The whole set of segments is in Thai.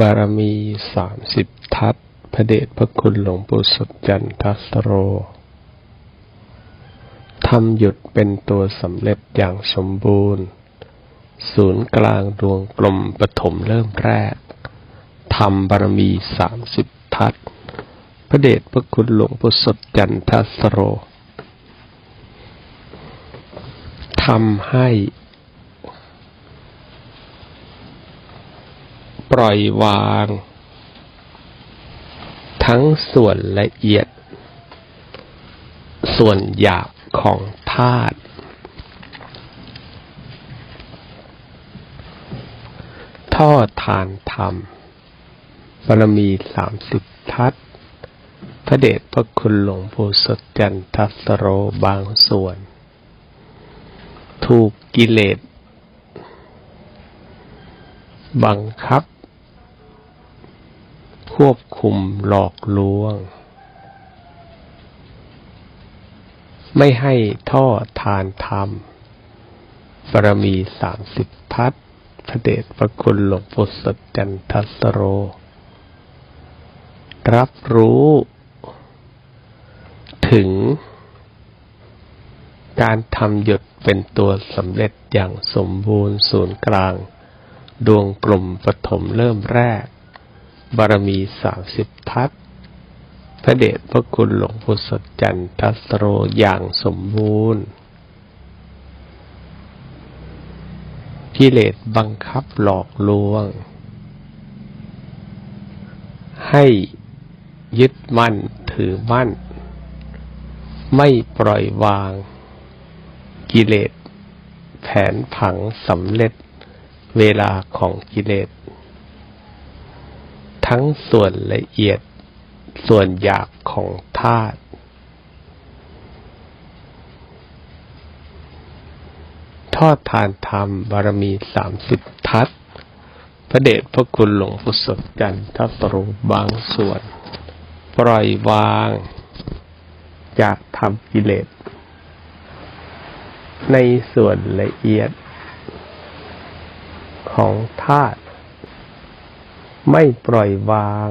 บารมีสามสิบทัศพระเดชพระคุณหลวงปู่สุดจันทัสโรทำหยุดเป็นตัวสำเร็จอย่างสมบูรณ์ ศูนย์กลางดวงกลมปฐมเริ่มแรกทำบารมีสามสิบทัศพระเดชพระคุณหลวงปู่สุดจันทัสโรทำให้ ปล่อยวาง ทั้งส่วนละเอียด ส่วนหยาบของธาตุท่อทานธรรมบารมีสามสิบทัศพระเดชพระคุณหลวงปู่สดจันทัสโรบางส่วน ถูกกิเลส บังคับ ควบคุมหลอกลวง ไม่ให้ท่อทานธรรมบารมีสามสิบทัศพระเดชพระคุณหลวงปู่สดจันทัสโร รับรู้ ถึง การทำหยุดเป็นตัวสำเร็จอย่างสมบูรณ์ศูนย์กลาง ดวงกลมปฐมเริ่มแรก บารมีสามสิบทัศพระเดชพระคุณหลวงปู่สดจันทัสโรอย่างสมบูรณ์ กิเลสบังคับหลอกลวง ให้ยึดมั่นถือมั่น ไม่ปล่อยวาง กิเลสแผนผังสำเร็จเวลาของกิเลส ทั้งส่วนละเอียดส่วนหยาบของธาตุทอดทานธรรมบารมีสามสิบทัศพระเดชพระคุณหลวงปู่สดจันทัสโรบางส่วน ปล่อยวาง จากธรรมกิเลส ในส่วนละเอียดของธาตุ ไม่ปล่อยวาง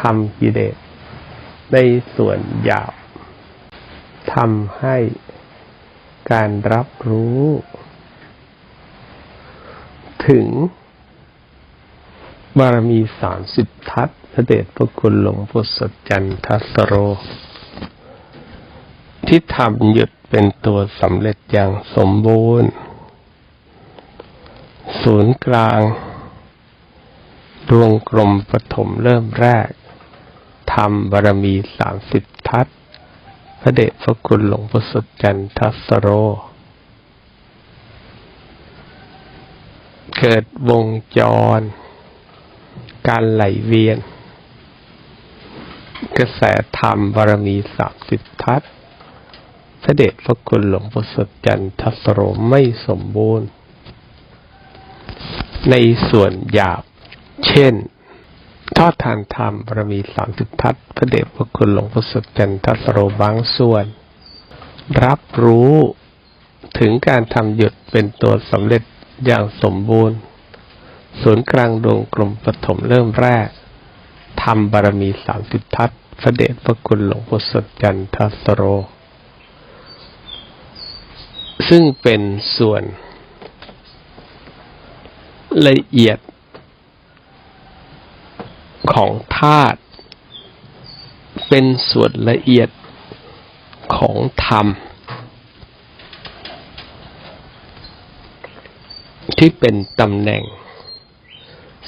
ทำกิเลสในส่วนหยาบทำให้การรับรู้ ถึง บารมีสามสิบทัศพระเดชพระคุณหลวงพุทธจันทัสโร ที่ทำหยุดเป็นตัวสำเร็จอย่างสมบูรณ์ ศูนย์กลาง ดวงกลมปฐมเริ่มแรกทำบารมีสามสิบทัศพระเดชพระคุณหลวงพ่อสุดจันทัสโร เกิดวงจร การไหลเวียน กระแสธรรมบารมีสามสิบทัศพระเดชพระคุณหลวงพ่อสุดจันทัสโรไม่สมบูรณ์ ในส่วนหยาบ เช่น ทอดทานธรรมบารมีสามสิบทัศพระเดชพระคุณหลวงพ่อสุจันทัสโรบางส่วน รับรู้ถึงการทำหยุดเป็นตัวสำเร็จอย่างสมบูรณ์ ศูนย์กลางดวงกลมปฐมเริ่มแรกทำบารมีสามสิบทัศพระเดชพระคุณหลวงพ่อสุจันทัสโร ซึ่งเป็นส่วนละเอียด ของธาตุเป็นส่วนละเอียดของธรรม ที่เป็นตำแหน่ง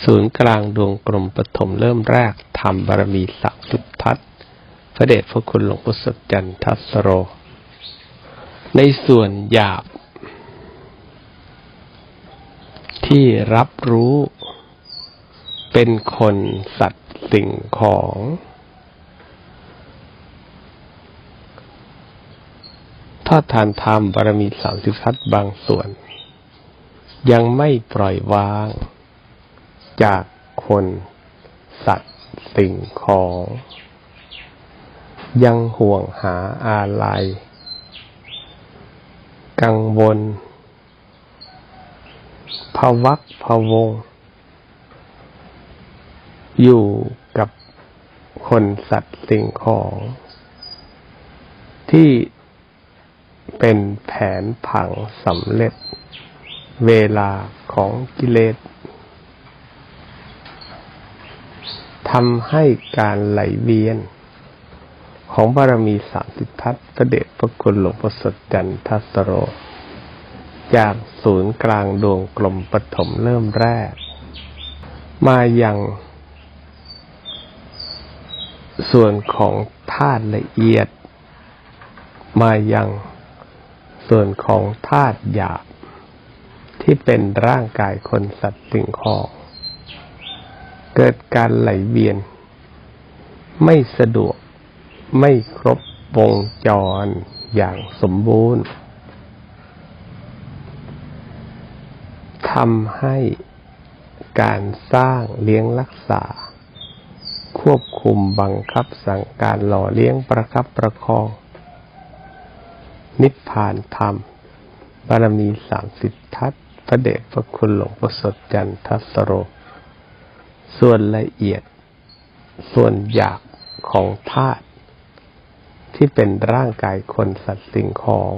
ศูนย์กลางดวงกลมปฐมเริ่มแรกธรรมบารมีสักสุดทัศพระเดชพระคุณหลวงพ่อสจันทัสโร ในส่วนหยาบ ที่รับรู้ เป็นคนสัตว์สิ่งของทอดทานธรรมบารมีสามสิบทัศบางส่วน ยังไม่ปล่อยวาง จากคนสัตว์สิ่งของ ยังห่วงหาอาลัย กังวลภวักพวง อยู่กับคนสัตว์สิ่งของ ที่เป็นแผนผังสำเร็จ เวลาของกิเลสทำให้การไหลเวียน ของบารมีสามสิบทัศพระเดชพระคุณหลวงพ่อสดจันทัสโร จากศูนย์กลางดวงกลมปฐมเริ่มแรก มายัง ส่วนของธาตุละเอียด มายังส่วนของธาตุหยาบ ที่เป็นร่างกายคนสัตว์สิ่งของเกิดการไหลเวียน ไม่สะดวกไม่ครบวงจรอย่างสมบูรณ์ทำให้การสร้างเลี้ยงรักษา ควบคุมบังคับสั่งการหล่อเลี้ยงประคับประคอง นิพพานธรรม บารมีสามสิบทัศพระเดชพระคุณหลวงพ่อสดจันทัสโร ส่วนละเอียด ส่วนหยาบของธาตุที่เป็นร่างกายคนสัตว์สิ่งของ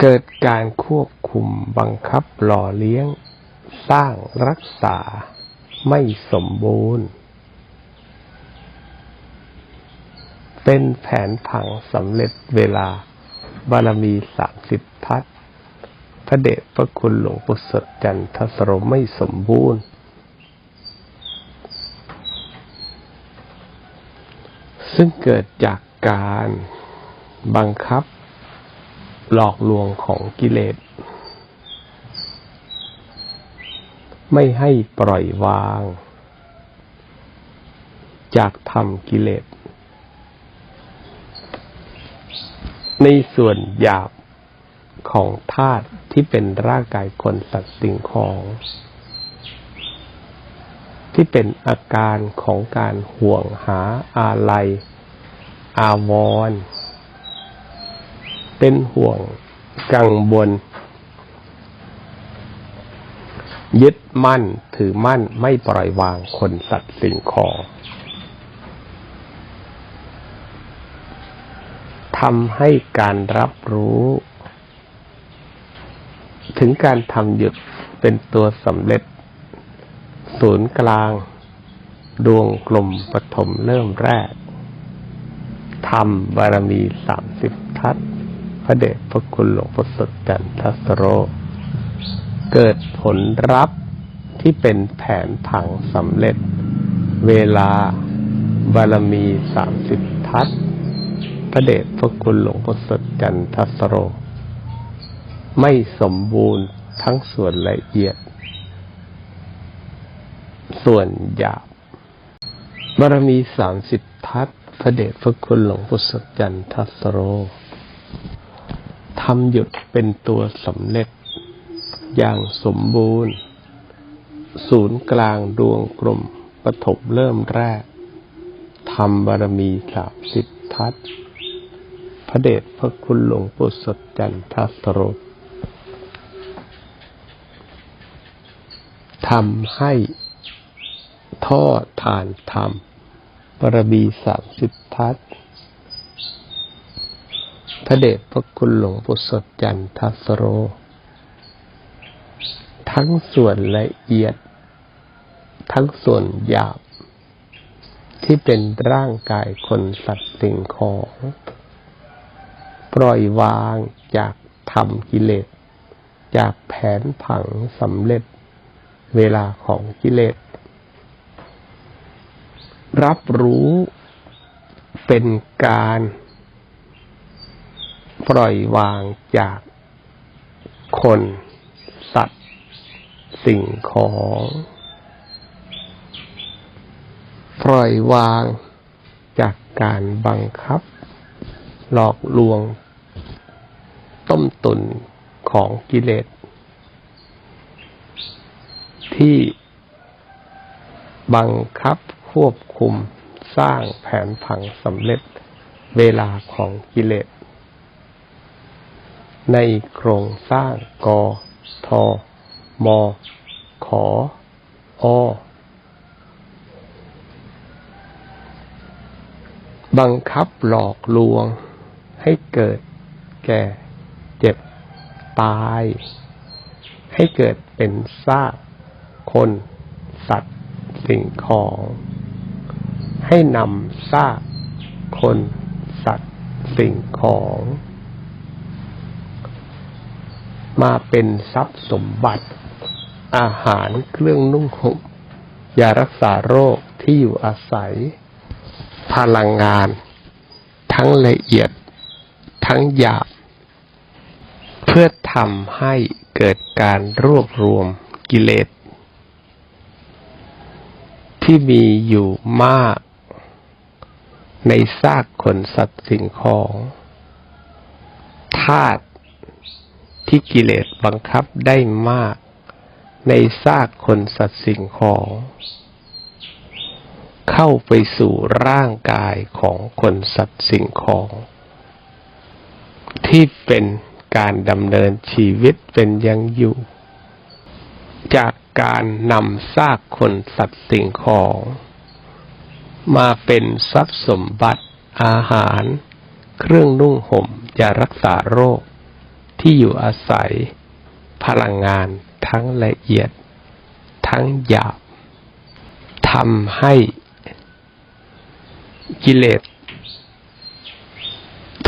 เกิดการควบคุมบังคับหล่อเลี้ยง สร้างรักษาไม่สมบูรณ์ เป็นแผนผังสำเร็จเวลาบารมีสามสิบทัศพระเดชพระคุณหลวงปู่สดจันทสโรไม่สมบูรณ์ ซึ่งเกิดจากการบังคับหลอกลวงของกิเลส ไม่ให้ปล่อยวาง จากธรรมกิเลส ในส่วนหยาบของธาตุที่เป็นร่างกายคนสัตว์สิ่งของ ที่เป็นอาการของการห่วงหาอาลัย อาวร เป็นห่วงกังวล ยึดมั่นถือมั่นไม่ปล่อยวางคนสัตว์สิ่งของทำให้การรับรู้ ถึงการทำหยุดเป็นตัวสำเร็จ ศูนย์กลาง ดวงกลมปฐมเริ่มแรกทำบารมีสามสิบทัศพระเดชพระคุณหลวงพ่อสดจันทัสโร เกิดผลรับที่เป็นแผนผังสำเร็จ เวลาบารมีสามสิบทัศพระเดชพระคุณหลวงพ่อสดจันทัสโร ไม่สมบูรณ์ทั้งส่วนละเอียด ส่วนหยาบบารมีสามสิบทัศพระเดชพระคุณหลวงพ่อสดจันทัสโรทำหยุดเป็นตัวสำเร็จ อย่างสมบูรณ์ ศูนย์กลางดวงกลมปฐมเริ่มแรกทำบารมีสามสิบทัศพระเดชพระคุณหลวงปู่สดจันทัสโรทำให้ท่อทานธรรมบารมีสามสิบทัศพระเดชพระคุณหลวงปู่สดจันทัสโร ทั้งส่วนละเอียด ทั้งส่วนหยาบ ที่เป็นร่างกายคนสัตว์สิ่งของ ปล่อยวางจากธรรมกิเลส จากแผนผังสำเร็จเวลาของกิเลส รับรู้เป็นการปล่อยวางจากคน สิ่งของ ปล่อยวางจากการบังคับ หลอกลวง ต้มตุนของกิเลส ที่บังคับควบคุมสร้างแผนผังสำเร็จเวลาของกิเลส ในโครงสร้างกอทอมอ ขออบังคับหลอกลวง ให้เกิดแก่เจ็บตาย ให้เกิดเป็นซากคน สัตว์ สิ่งของ ให้นำซากคน สัตว์ สิ่งของ มาเป็นทรัพย์สมบัติ อาหารเครื่องนุ่งห่มยารักษาโรคที่อยู่อาศัย พลังงาน ทั้งละเอียด ทั้งหยาบ เพื่อทำให้เกิดการรวบรวมกิเลส ที่มีอยู่มาก ในซากคนสัตว์สิ่งของธาตุที่กิเลสบังคับได้มาก ในซากคนสัตว์สิ่งของ เข้าไปสู่ร่างกายของคนสัตว์สิ่งของ ที่เป็นการดำเนินชีวิตเป็นยังอยู่ จากการนำซากคนสัตว์สิ่งของ มาเป็นทรัพย์สมบัติอาหาร เครื่องนุ่งห่มยารักษาโรคที่อยู่อาศัย พลังงานทั้งละเอียด ทั้งหยาบทำให้กิเลส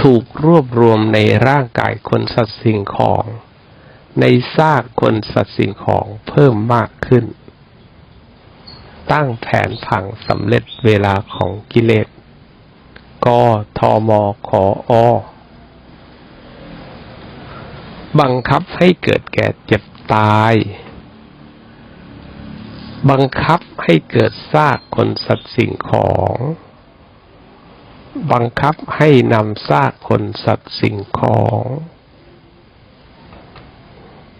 ถูกรวบรวมในร่างกายคนสัตว์สิ่งของ ในซากคนสัตว์สิ่งของเพิ่มมากขึ้น ตั้งแผนผังสำเร็จเวลาของกิเลสกทมขออ บังคับให้เกิดแก่เจ็บตาย บังคับให้เกิดซากคนสัตว์สิ่งของ บังคับให้นำซากคนสัตว์สิ่งของ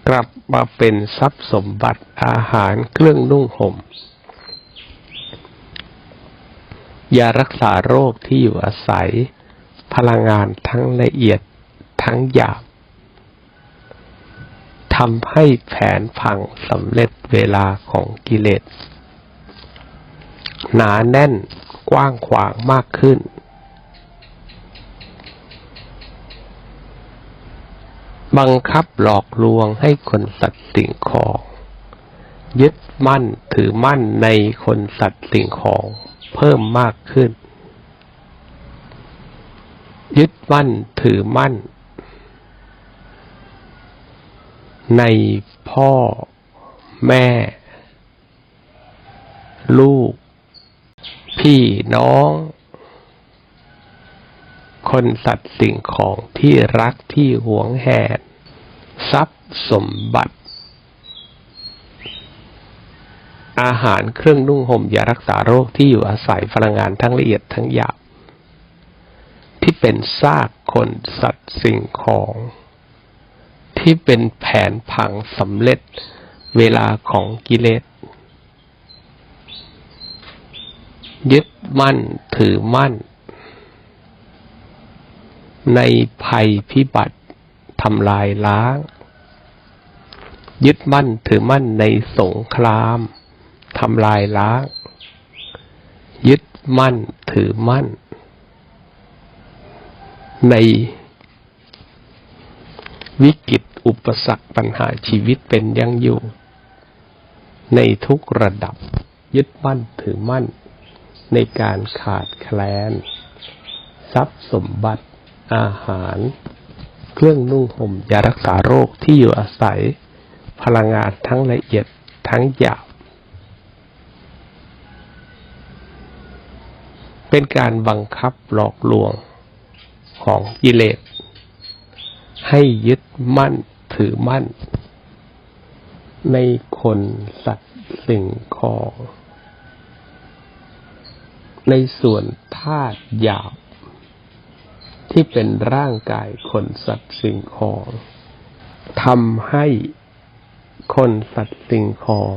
กลับมาเป็นทรัพย์สมบัติอาหารเครื่องนุ่งห่มยารักษาโรคที่อยู่อาศัย พลังงานทั้งละเอียดทั้งหยาบ ทำให้แผนพังสำเร็จเวลาของกิเลส หนาแน่นกว้างขวางมากขึ้น บังคับหลอกลวงให้คนสัตว์สิ่งของ ยึดมั่นถือมั่นในคนสัตว์สิ่งของเพิ่มมากขึ้น ยึดมั่นถือมั่น ในพ่อ แม่ ลูก พี่น้อง คนสัตว์สิ่งของที่รักที่หวงแหนทรัพย์สมบัติ อาหารเครื่องนุ่งห่มยารักษาโรคที่อยู่อาศัยพลังงานทั้งละเอียดทั้งหยาบที่เป็นซากคนสัตว์สิ่งของ ที่เป็นแผนผังสำเร็จเวลาของกิเลส ยึดมั่นถือมั่น ในภัยพิบัติทำลายล้าง ยึดมั่นถือมั่นในสงครามทำลายล้าง ยึดมั่นถือมั่น ในวิกฤต อุปสรรคปัญหาชีวิตเป็นยังอยู่ ในทุกระดับยึดมั่นถือมั่น ในการขาดแคลน ทรัพย์สมบัติ อาหาร เครื่องนุ่งห่มยารักษาโรคที่อยู่อาศัย พลังงานทั้งละเอียดทั้งหยาบเป็นการบังคับหลอกลวงของกิเลส ให้ยึดมั่นถือมั่น ในคนสัตว์สิ่งของ ในส่วนธาตุหยาบ ที่เป็นร่างกายคนสัตว์สิ่งของทำให้คนสัตว์สิ่งของ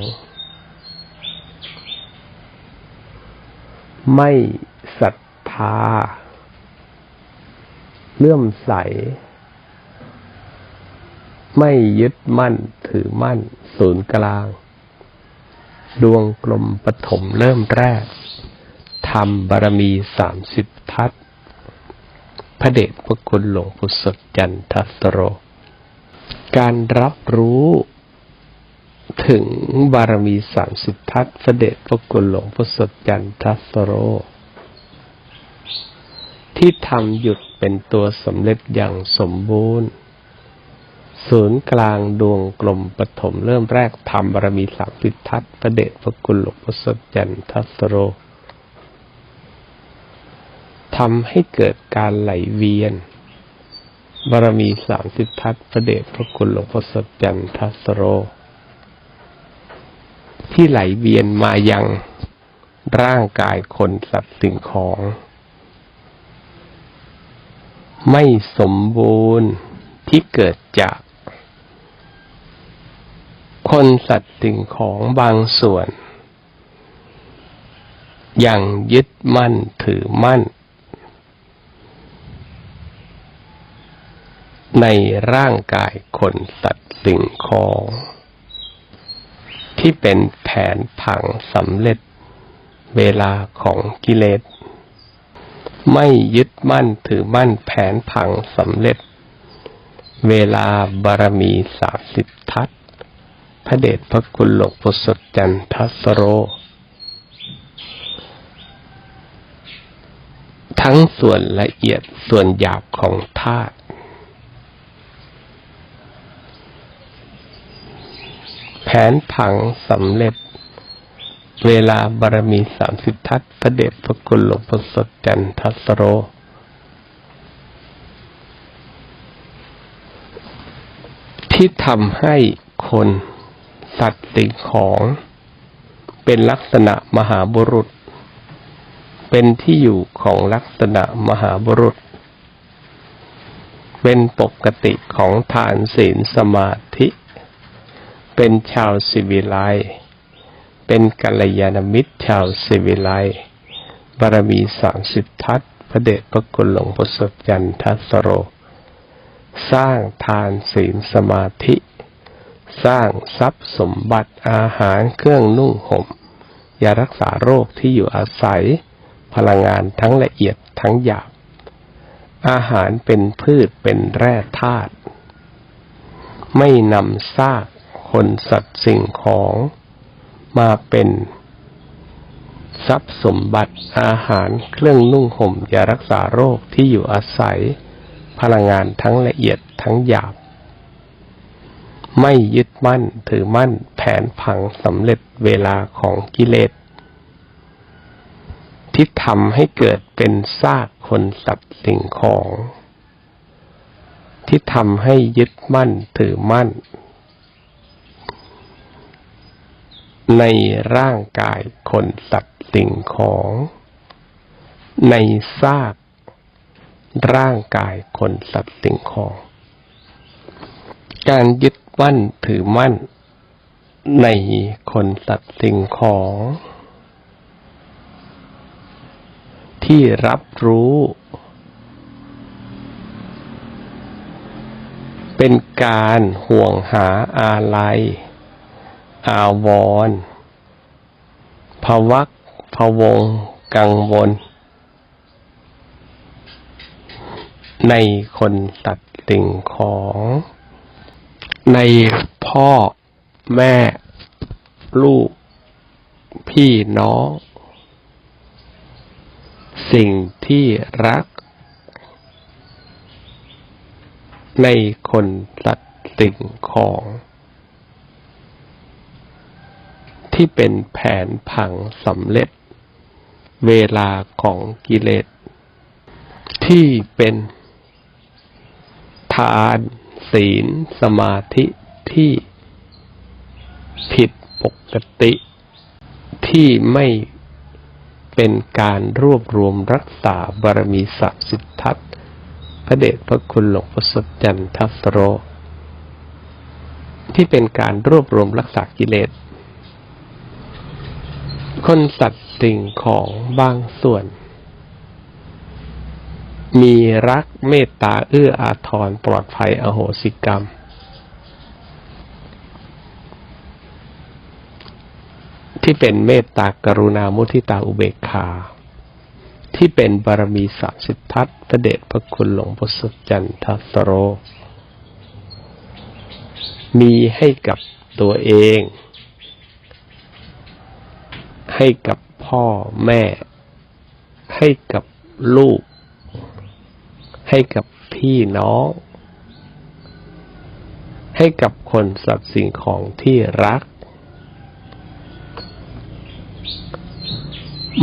ไม่ศรัทธาเลื่อมใส ไม่ยึดมั่นถือมั่น ศูนย์กลาง ดวงกลมปฐมเริ่มแรกทำบารมีสามสิบทัศพระเดชพระคุณหลวงปู่สดจันทสโร การรับรู้ถึงบารมีสามสิบทัศพระเดชพระคุณหลวงปู่สดจันทสโร ที่ทำหยุดเป็นตัวสำเร็จอย่างสมบูรณ์ ศูนย์กลางดวงกลมปฐมเริ่มแรกทำบารมีสามสิบทัศพระเดชพระคุณหลวงปู่สดจันทสโรทำให้เกิดการไหลเวียนบารมีสามสิบทัศพระเดชพระคุณหลวงพ่อสดจันทัสโร ที่ไหลเวียนมายังร่างกายคนสัตว์สิ่งของ ไม่สมบูรณ์ที่เกิดจาก คนสัตว์สิ่งของบางส่วนยังยึดมั่นถือมั่น ในร่างกายคนสัตว์สิ่งของ ที่เป็นแผนผังสำเร็จเวลาของกิเลส ไม่ยึดมั่นถือมั่นแผนผังสำเร็จ เวลาบารมีสามสิบทัศ พระเดชพระคุณหลวงปู่สดจันทัสโร ทั้งส่วนละเอียดส่วนหยาบของธาตุแผนผังสำเร็จ เวลาบารมีสามสิบทัศพระเดชพระคุณหลวงพ่อสดจันทัสโรที่ทำให้คน สัตว์สิ่งของ เป็นลักษณะมหาบุรุษ เป็นที่อยู่ของลักษณะมหาบุรุษ เป็นปกติของฐานศีลสมาธิ เป็นชาวสิวิไลเป็นกัลยาณมิตรชาวสิวิไลบารมีสามสิบทัศพระเดชพระคุณหลวงพ่อสดจันทสโร สร้างทานศีลสมาธิ สร้างทรัพย์สมบัติอาหารเครื่องนุ่งห่มยารักษาโรคที่อยู่อาศัย พลังงานทั้งละเอียดทั้งหยาบ อาหารเป็นพืชเป็นแร่ธาตุไม่นำซากคนสัตว์สิ่งของ มาเป็น ทรัพย์สมบัติอาหารเครื่องนุ่งห่มยารักษาโรคที่อยู่อาศัย พลังงานทั้งละเอียดทั้งหยาบ ไม่ยึดมั่นถือมั่นแผนผังสำเร็จเวลาของกิเลส ที่ทำให้เกิดเป็นซากคนสัตว์สิ่งของ ที่ทำให้ยึดมั่นถือมั่น ในร่างกายคนสัตว์สิ่งของ ในซากร่างกายคนสัตว์สิ่งของ การยึด มั่นถือมั่น ในคนสัตว์สิ่งของ ที่รับรู้ เป็นการห่วงหาอะไรอาวรภวักพวง กังวล ในคนตัดสิ่งของ ในพ่อแม่ ลูก พี่น้อง สิ่งที่รัก ในคนสัตว์สิ่งของ ที่เป็นแผนผังสำเร็จ เวลาของกิเลส ที่เป็นทาน ศีล สมาธิที่ผิดปกติที่ไม่เป็นการรวบรวมรักษาบารมีสักสิทธัตพระเดชพระคุณหลวงพ่อสดจันทัสโร ที่เป็นการรวบรวมรักษากิเลส คนสัตว์สิ่งของบางส่วน มีรักเมตตาเอื้ออาทรปลอดภัยอโหสิกรรม ที่เป็นเมตตากรุณามุทิตาอุเบกขา ที่เป็นบารมีสามสิทธัศพระเดชพระคุณหลวงพ่อสุจันทสโร มีให้กับตัวเอง ให้กับพ่อแม่ ให้กับลูก ให้กับพี่น้อง ให้กับคนสัตว์สิ่งของที่รัก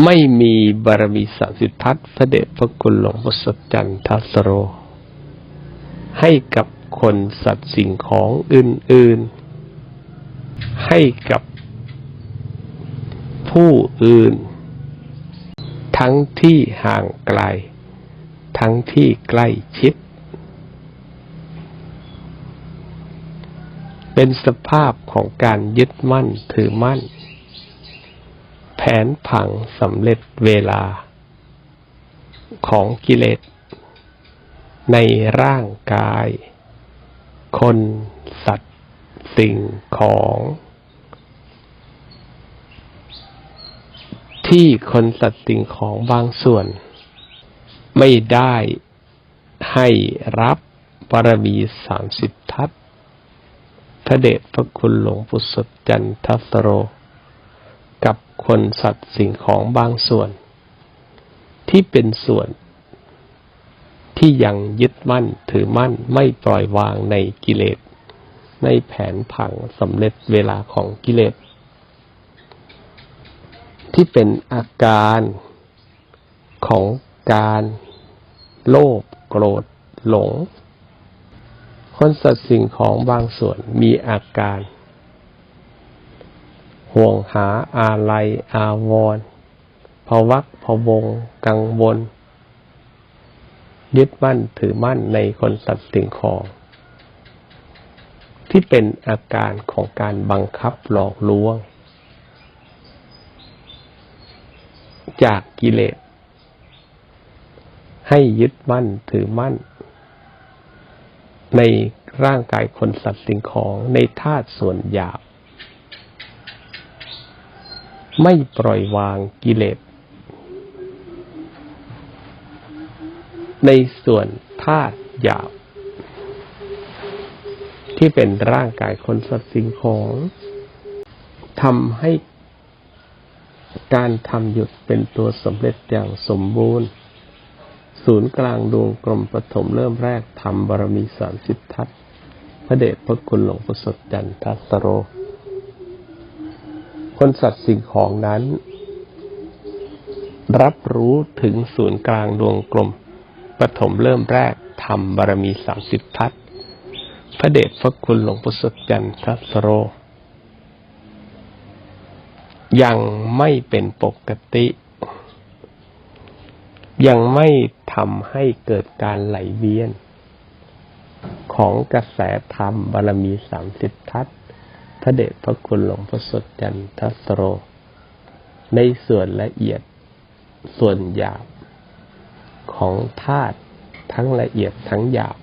ไม่มีบารมีสามสิบทัศน์พระเดชพระคุณหลวงพ่อสดจันทสโร ให้กับคนสัตว์สิ่งของอื่น ๆ ให้กับผู้อื่น ทั้งที่ห่างไกล ทั้งที่ใกล้ชิด เป็นสภาพของการยึดมั่นถือมั่น แผนผังสำเร็จเวลา ของกิเลส ในร่างกาย คนสัตว์ สิ่งของที่คนสัตว์สิ่งของบางส่วน ไม่ได้ให้รับบารมีสามสิบทัศพระเดชพระคุณหลวงปู่สดจันทัสโร กับคนสัตว์สิ่งของบางส่วน ที่เป็นส่วนที่ยังยึดมั่นถือมั่นไม่ปล่อยวางในกิเลส ในแผนผังสำเร็จเวลาของกิเลส ที่เป็นอาการของการ โลภโกรธ หลง คนสัตว์สิ่งของบางส่วนมีอาการ ห่วงหาอาลัย อาวรณ์ภวักพวง กังวล ยึดมั่นถือมั่นในคนสัตว์สิ่งของ ที่เป็นอาการของการบังคับหลอกลวง จากกิเลส ให้ยึดมั่นถือมั่น ในร่างกายคนสัตว์สิ่งของในธาตุส่วนหยาบ ไม่ปล่อยวางกิเลสในส่วนธาตุหยาบ ที่เป็นร่างกายคนสัตว์สิ่งของทำให้การทำหยุดเป็นตัวสำเร็จอย่างสมบูรณ์ ศูนย์กลางดวงกลมปฐมเริ่มแรกทำบารมีสามสิบทัศพระเดชพระคุณหลวงประสดจันทัสโร คนสัตว์สิ่งของนั้น รับรู้ถึงศูนย์กลางดวงกลมปฐมเริ่มแรกทำบารมีสามสิบทัศพระเดชพระคุณหลวงประสดจันทัสโร ยังไม่เป็นปกติ ยังไม่ทำให้เกิดการไหลเวียน ของกระแสธรรมบารมีสามสิบทัศพระเดชพระคุณหลวงพระสดจันทสโร ในส่วนละเอียดส่วนหยาบ ของธาตุทั้งละเอียดทั้งหยาบ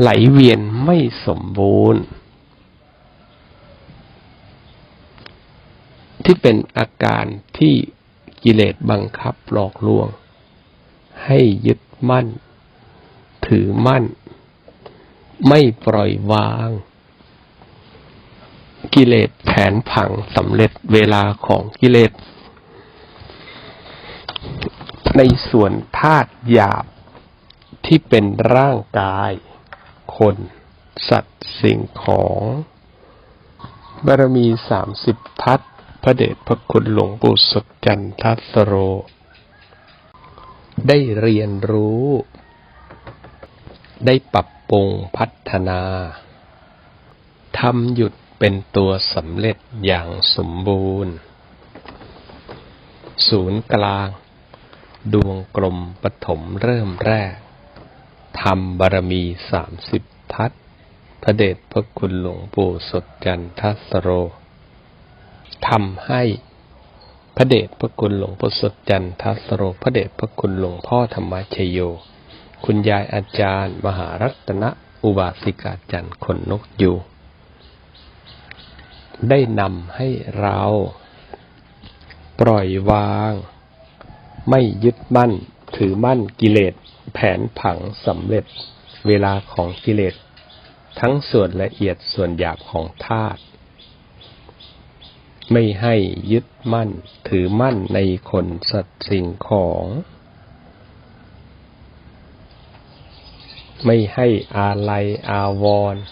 ไหลเวียนไม่สมบูรณ์ ที่เป็นอาการที่ กิเลสบังคับหลอกลวง ให้ยึดมั่น ถือมั่น ไม่ปล่อยวาง กิเลสแผนผังสำเร็จเวลาของกิเลส ในส่วนธาตุหยาบที่เป็นร่างกาย คน สัตว์สิ่งของบารมีสามสิบทัศ ระเดชพระคุณหลวงปู่สดจันทัสโร ได้เรียนรู้ ได้ปรับปรุงพัฒนาทำหยุดเป็นตัวสำเร็จอย่างสมบูรณ์ ศูนย์กลาง ดวงกลมปฐมเริ่มแรกทำบารมีสามสิบทัศพระเดชพระคุณหลวงปู่สดจันทัสโร ทำให้พระเดชพระคุณหลวงปู่สดจันทัสโรพระเดชพระคุณหลวงพ่อธรรมชโย คุณยายอาจารย์ มหารัตนอุบาสิกาจันทร์ขนนกอยู่ได้นำให้เรา ปล่อยวาง ไม่ยึดมั่น ถือมั่นกิเลสแผนผังสำเร็จเวลาของกิเลส ทั้งส่วนละเอียดส่วนหยาบของธาตุ ไม่ให้ยึดมั่นถือมั่นในคนสัตว์สิ่งของ ไม่ให้อาลัยอาวรณ์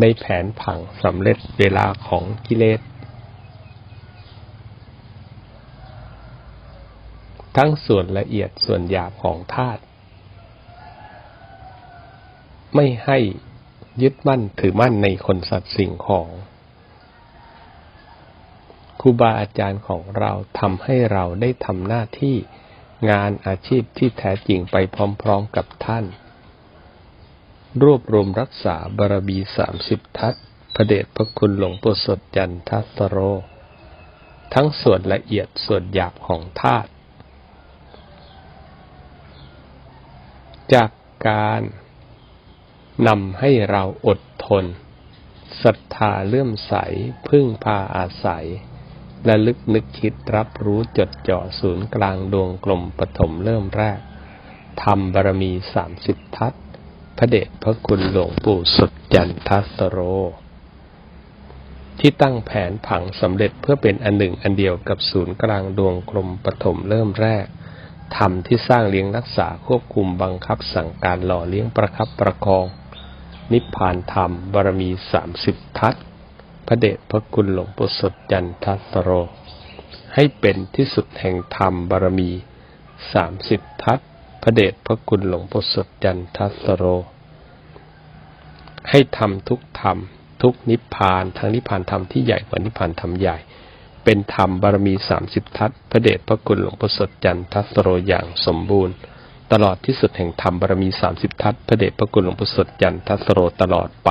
ในแผนผังสำเร็จเวลาของกิเลส ทั้งส่วนละเอียดส่วนหยาบของธาตุไม่ให้ยึดมั่นถือมั่นในคนสัตว์สิ่งของ รูบาอาจารย์ของเราทำให้เราได้ทำหน้าที่งานอาชีพที่แท้จริงไปพร้อมๆกับท่าน รวบรวมรักษาบารมีสามสิบทัศพระเดชพระคุณหลวงปู่สดจันทัสโร ทั้งส่วนละเอียดส่วนหยาบของธาตุจากการนำให้เราอดทนศรัทธาเลื่อมใสพึ่งพาอาศัย และลึกนึกคิดรับรู้จดจ่อศูนย์กลางดวงกลมปฐมเริ่มแรกทำบารมีสามสิบทัศพระเดชพระคุณหลวงปู่สุดจันทัสโร ที่ตั้งแผนผังสำเร็จเพื่อเป็นอันหนึ่งอันเดียวกับศูนย์กลางดวงกลมปฐมเริ่มแรกธรรมที่สร้างเลี้ยงรักษาควบคุมบังคับสั่งการหล่อเลี้ยงประคับประคอง นิพพานธรรมบารมีสามสิบทัศน์ พระเดชพระคุณหลวงปู่สดจันทัสโร ให้เป็นที่สุดแห่งธรรมบารมีสามสิบทัศพระเดชพระคุณหลวงปู่สดจันทัสโร ให้ทำทุกธรรม ทุกนิพพานทั้งนิพพานธรรมที่ใหญ่กว่านิพพานธรรมใหญ่ เป็นธรรมบารมีสามสิบทัศพระเดชพระคุณหลวงปู่สดจันทัสโรอย่างสมบูรณ์ตลอดที่สุดแห่งธรรมบารมีสามสิบทัศพระเดชพระคุณหลวงปู่สดจันทัสโรตลอดไป